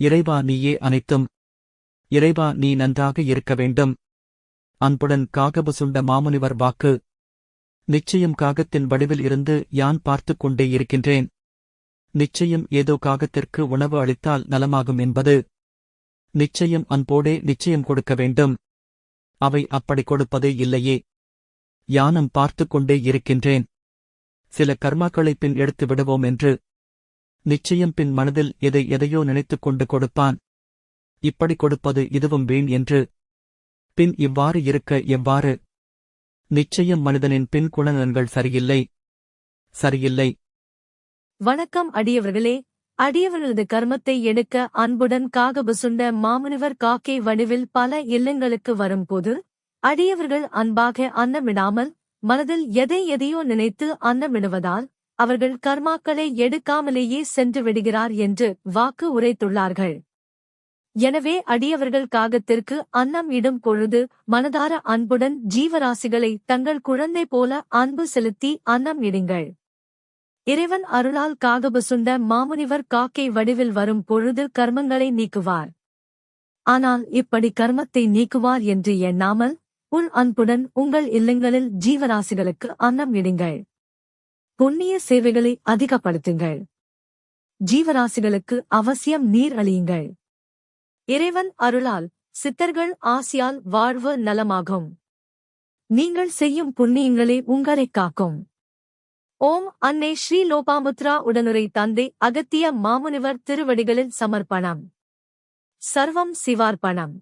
இறைவா நீயே அனைத்தும். இறைவா நீ நன்றாக இருக்க வேண்டும். அன்புடன் காகபசுண்ட மாமுனிவர் வாக்கு. நிச்சயம் காகத்தின் வடிவில் இருந்து யான் பார்த்துக் கொண்டே இருக்கின்றேன். நிச்சயம் ஏதோ காகத்திற்கு உணவு அளித்தால் நலமாகும் என்பது. நிச்சயம் அன்போடே நிச்சயம் கொடுக்க வேண்டும். அவை அப்படி கொடுப்பதே இல்லையே. யானம் பார்த்துக் கொண்டே இருக்கின்றேன். சில கர்மாக்களை பின் எடுத்து விடுவோம் என்று நிச்சயம் பின் மனதில் எதை எதையோ நினைத்துக் கொண்டு கொடுப்பான். இப்படி கொடுப்பது இதுவும் வீண் என்று. பின் இவ்வாறு இருக்க எவ்வாறு? நிச்சயம் மனிதனின் பின் குணநலன்கள் சரியில்லை. சரியில்லை. வணக்கம் அடியவர்களே. அடியவர்களது கர்மத்தை எடுக்க அன்புடன் காகபசுண்ட மாமுனிவர் காக்கை வடிவில் பல இல்லங்களுக்கு வரும்போது அடியவர்கள் அன்பாக அன்னமிடாமல் மனதில் எதை எதையோ நினைத்து அன்னமிடுவதால் அவர்கள் கர்மாக்களை எடுக்காமலேயே சென்று விடுகிறார் என்று வாக்கு உரைத்துள்ளார்கள். எனவே அடியவர்கள் காகத்திற்கு அன்னம் இடும் பொழுது மனதார அன்புடன் ஜீவராசிகளை தங்கள் குழந்தை போல அன்பு செலுத்தி அன்னம் இடுங்கள். இறைவன் அருளால் காகபசுண்ட மாமுனிவர் காக்கை வடிவில் வரும் பொழுது கர்மங்களை நீக்குவார். ஆனால் இப்படி கர்மத்தை நீக்குவார் என்று எண்ணாமல் உள் அன்புடன் உங்கள் இல்லங்களில் ஜீவராசிகளுக்கு அன்னம் இடுங்கள். புண்ணிய சேவைகளை அதிகப்படுத்துங்கள். ஜீவராசிகளுக்கு அவசியம் நீர் அழியுங்கள் இறைவன் அருளால் சித்தர்கள் ஆசியால் வாழ்வு நலமாகும். நீங்கள் செய்யும் புண்ணியங்களே உங்களை காக்கும். ஓம் அன்னை ஸ்ரீ லோபாமுத்ரா உடனுரை தந்தை அகத்திய மாமுனிவர் திருவடிகளில் சமர்ப்பணம். சர்வம் சிவார்ப்பணம்.